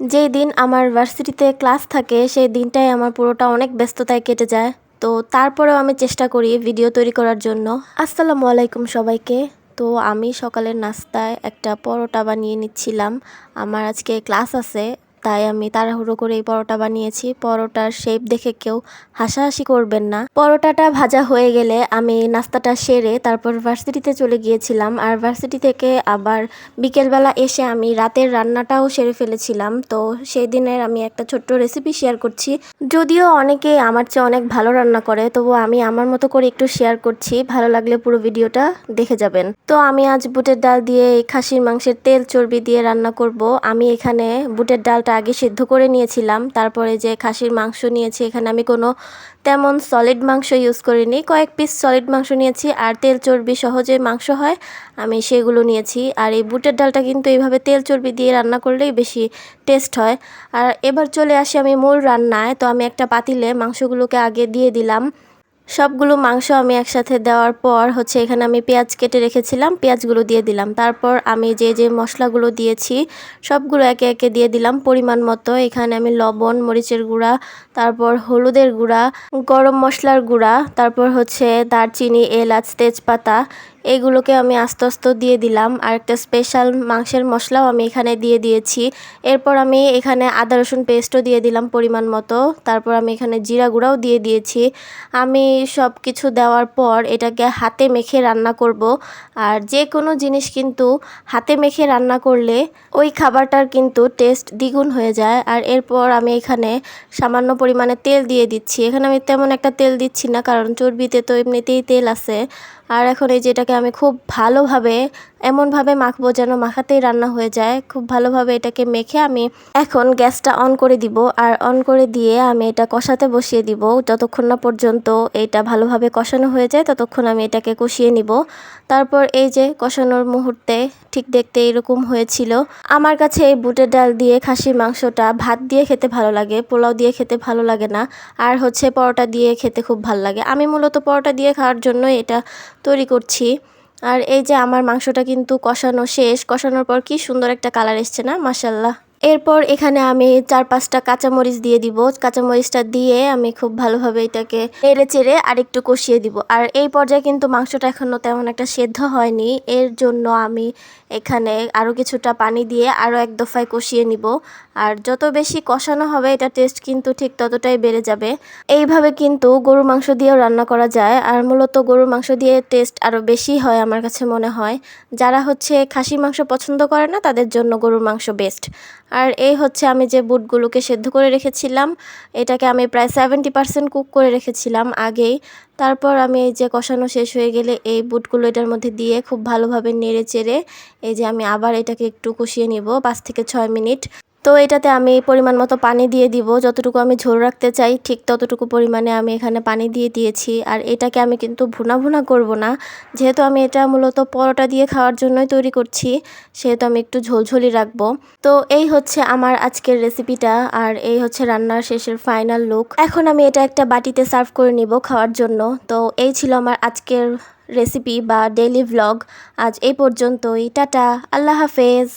যেই দিন আমার ভার্সিটিতে ক্লাস থাকে, সেই দিনটাই আমার পুরোটা অনেক ব্যস্ততায় কেটে যায়। তো তারপরেও আমি চেষ্টা করি ভিডিও তৈরি করার জন্য। আসসালামু আলাইকুম সবাইকে। তো আমি সকালের নাস্তায় একটা পরোটা বানিয়ে নিচ্ছিলাম। আমার আজকে ক্লাস আছে। তাই আমি তাড়াহুড়ো করে এই পরোটা বানিয়েছি। পরোটার শেপ দেখে কেউ হাসাহাসি করবেন না। পরোটাটা ভাজা হয়ে গেলে আমি নাস্তাটা সেরে তারপর ভার্সিটিতে চলে গিয়েছিলাম। আর ভার্সিটি থেকে আবার বিকেলবেলা এসে আমি রাতের রান্নাটাও সেরে ফেলেছিলাম। তো সেই দিনের আমি একটা ছোট্ট রেসিপি শেয়ার করছি। যদিও অনেকে আমার চেয়ে অনেক ভালো রান্না করে তবু আমি আমার মতো করে একটু শেয়ার করছি। ভালো লাগলে পুরো ভিডিওটা দেখে যাবেন। তো আমি আজ বুটের ডাল দিয়ে খাসির মাংসের তেল চর্বি দিয়ে রান্না করব। আমি এখানে বুটের ডালটা আগে সেদ্ধ করে নিয়েছিলাম। তারপরে যে খাসির মাংস নিয়েছি, এখানে আমি কোনো তেমন সলিড মাংস ইউজ করিনি। কয়েক পিস সলিড মাংস নিয়েছি আর তেল চর্বি সহজে মাংস হয়, আমি সেগুলো নিয়েছি। আর এই বুটের ডালটা কিন্তু এইভাবে তেল চর্বি দিয়ে রান্না করলেই বেশি টেস্ট হয়। আর এবার চলে আসি আমি মূল রান্নায়। তো আমি একটা পাতিলে মাংসগুলোকে আগে দিয়ে দিলাম। সবগুলো মাংস আমি একসাথে দেওয়ার পর হচ্ছে এখানে আমি পেঁয়াজ কেটে রেখেছিলাম, পেঁয়াজগুলো দিয়ে দিলাম। তারপর আমি যে যে মশলাগুলো দিয়েছি, সবগুলো একে একে দিয়ে দিলাম পরিমাণ মতো। এখানে আমি লবণ, মরিচের গুঁড়া, তারপর হলুদের গুঁড়া, গরম মশলার গুঁড়া, তারপর হচ্ছে দারচিনি, এলাচ, তেজপাতা এগুলোকে আমি আস্তে আস্তে দিয়ে দিলাম। আর একটা স্পেশাল মাংসের মশলাও আমি এখানে দিয়ে দিয়েছি। এরপর আমি এখানে আদা, রসুন পেস্টও দিয়ে দিলাম পরিমাণ মতো। তারপর আমি এখানে জিরা গুঁড়াও দিয়ে দিয়েছি। আমি সব কিছু দেওয়ার পর এটাকে হাতে মেখে রান্না করব। আর যে কোনো জিনিস কিন্তু হাতে মেখে রান্না করলে ওই খাবারটার কিন্তু টেস্ট দ্বিগুণ হয়ে যায়। আর এরপর আমি এখানে সামান্য পরিমাণে তেল দিয়ে দিচ্ছি। এখানে আমি তেমন একটা তেল দিচ্ছি না, কারণ চর্বিতে তো এমনিতেই তেল আছে। আর এখন এই যেটাকে আমি খুব ভালোভাবে এমনভাবে মাখবো যেন মাখাতেই রান্না হয়ে যায়। খুব ভালোভাবে এটাকে মেখে আমি এখন গ্যাসটা অন করে দিব আর অন করে দিয়ে আমি এটা কষাতে বসিয়ে দিব। যতক্ষণ না পর্যন্ত এটা ভালোভাবে কষানো হয়ে যায়, ততক্ষণ আমি এটাকে কষিয়ে নিব। তারপর এই যে কষানোর মুহূর্তে ঠিক দেখতে এরকম হয়েছিল। আমার কাছে এই বুটের ডাল দিয়ে খাসির মাংসটা ভাত দিয়ে খেতে ভালো লাগে, পোলাও দিয়ে খেতে ভালো লাগে না। আর হচ্ছে পরোটা দিয়ে খেতে খুব ভালো লাগে। আমি মূলত পরোটা দিয়ে খাওয়ার জন্য এটা তৈরি করছি। আর এই যে আমার মাংসটা কিন্তু কষানো শেষ, কষানোর পর কি সুন্দর একটা কালার এসছে না? মাসাল্লাহ এরপর এখানে আমি চার পাঁচটা কাঁচামরিচ দিয়ে দিব। কাঁচামরিচটা দিয়ে আমি খুব ভালোভাবে এটাকে নেড়ে চেড়ে আরেকটু কষিয়ে দিব। আর এই পর্যায়ে কিন্তু মাংসটা এখনও তেমন একটা সেদ্ধ হয়নি। এর জন্য আমি এখানে আরও কিছুটা পানি দিয়ে আরও এক দফায় কষিয়ে নিব। আর যত বেশি কষানো হবে, এটা টেস্ট কিন্তু ঠিক ততটাই বেড়ে যাবে। এইভাবে কিন্তু গরুর মাংস দিয়েও রান্না করা যায়। আর মূলত গরুর মাংস দিয়ে টেস্ট আরও বেশি হয় আমার কাছে মনে হয়। যারা হচ্ছে খাসি মাংস পছন্দ করে না, তাদের জন্য গরুর মাংস বেস্ট আর এই হচ্ছে আমি যে বুটগুলোকে সেদ্ধ করে রেখেছিলাম, এটাকে আমি প্রায় সেভেন্টি পারসেন্ট কুক করে রেখেছিলাম আগেই। তারপর আমি এই যে কষানো শেষ হয়ে গেলে এই বুটগুলো এটার মধ্যে দিয়ে খুব ভালোভাবে নেড়ে চেড়ে এই যে আমি আবার এটাকে একটু কষিয়ে নিব, পাঁচ থেকে ছয় মিনিট। তো এটাতে আমি পরিমাণ মতো পানি দিয়ে দিব। যতটুকু আমি ঝোল রাখতে চাই, ঠিক ততটুকু পরিমাণে আমি এখানে পানি দিয়ে দিয়েছি। আর এটাকে আমি কিন্তু ভুনা ভুনা করব না। যেহেতু আমি এটা মূলত পরোটা দিয়ে খাওয়ার জন্যই তৈরি করছি, সেহেতু আমি একটু ঝোলঝোলি রাখব। তো এই হচ্ছে আমার আজকের রেসিপিটা, আর এই হচ্ছে রান্নার শেষের ফাইনাল লুক। এখন আমি এটা একটা বাটিতে সার্ভ করে নিব খাওয়ার জন্য। তো এই ছিল আমার আজকের রেসিপি বা ডেইলি ভ্লগ। আজ এই পর্যন্তই। টাটা। আল্লাহ হাফেজ।